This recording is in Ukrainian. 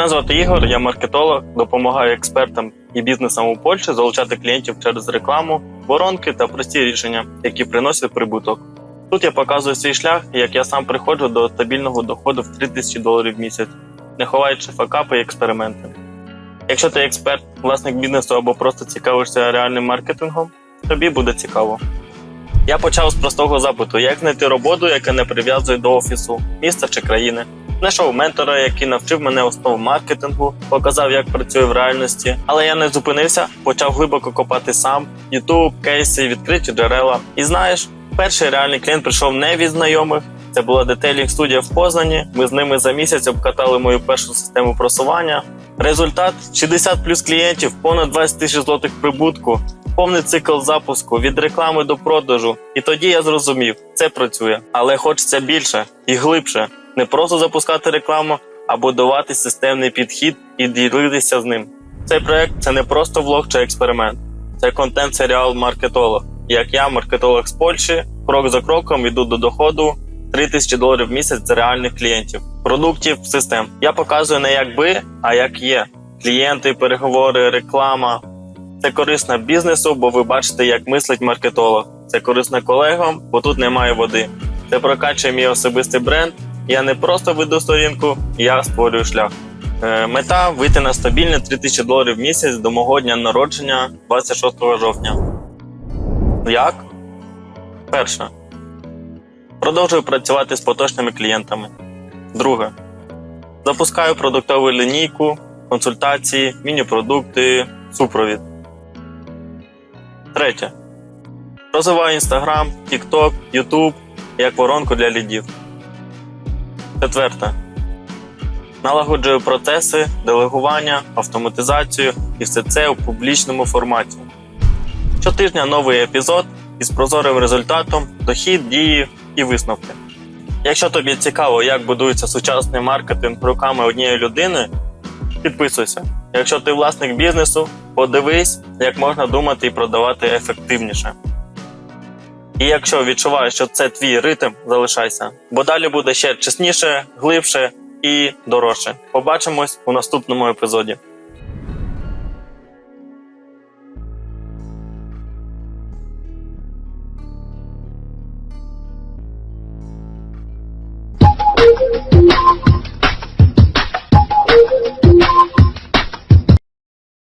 Мене звати Ігор, я маркетолог, допомагаю експертам і бізнесам у Польщі залучати клієнтів через рекламу, воронки та прості рішення, які приносять прибуток. Тут я показую свій шлях, як я сам приходжу до стабільного доходу в 3000 доларів в місяць, не ховаючи факапи і експерименти. Якщо ти експерт, власник бізнесу або просто цікавишся реальним маркетингом, тобі буде цікаво. Я почав з простого запиту: як знайти роботу, яка не прив'язує до офісу, міста чи країни. Знайшов ментора, який навчив мене основ маркетингу, показав, як працює в реальності. Але я не зупинився, почав глибоко копати сам. YouTube, кейси, відкриті джерела. І знаєш, перший реальний клієнт прийшов не від знайомих. Це була детейлінг студія в Познані. Ми з ними за місяць обкатали мою першу систему просування. Результат 60 плюс клієнтів, понад 20 тисяч злотих прибутку, повний цикл запуску від реклами до продажу. І тоді я зрозумів, це працює, але хочеться більше і глибше. Не просто запускати рекламу, а будувати системний підхід і ділитися з ним. Цей проект це не просто влог чи експеримент, це контент-серіал маркетолог. Як я, маркетолог з Польщі, крок за кроком йду до доходу 3000 доларів в місяць з реальних клієнтів, продуктів, систем. Я показую не як би, а як є. Клієнти, переговори, реклама. Це корисно бізнесу, бо ви бачите, як мислить маркетолог. Це корисно колегам, бо тут немає води. Це прокачує мій особистий бренд. Я не просто веду сторінку, я створюю шлях. Е, Мета вийти на стабільне 3000 доларів в місяць до мого дня народження 26 жовтня. Як? Перше. Продовжую працювати з поточними клієнтами. Друге. Запускаю продуктову лінійку, консультації, міні-продукти, супровід. Третє. Розвиваю Instagram, TikTok, YouTube як воронку для лідів. Четверте. Налагоджую процеси, делегування, автоматизацію і все це у публічному форматі. Щотижня новий епізод із прозорим результатом, дохід, дії і висновки. Якщо тобі цікаво, як будується сучасний маркетинг руками однієї людини, підписуйся. Якщо ти власник бізнесу, подивись, як можна думати і продавати ефективніше. І якщо відчуваєш, що це твій ритм, залишайся, бо далі буде ще чесніше, глибше і дорожче. Побачимось у наступному епізоді.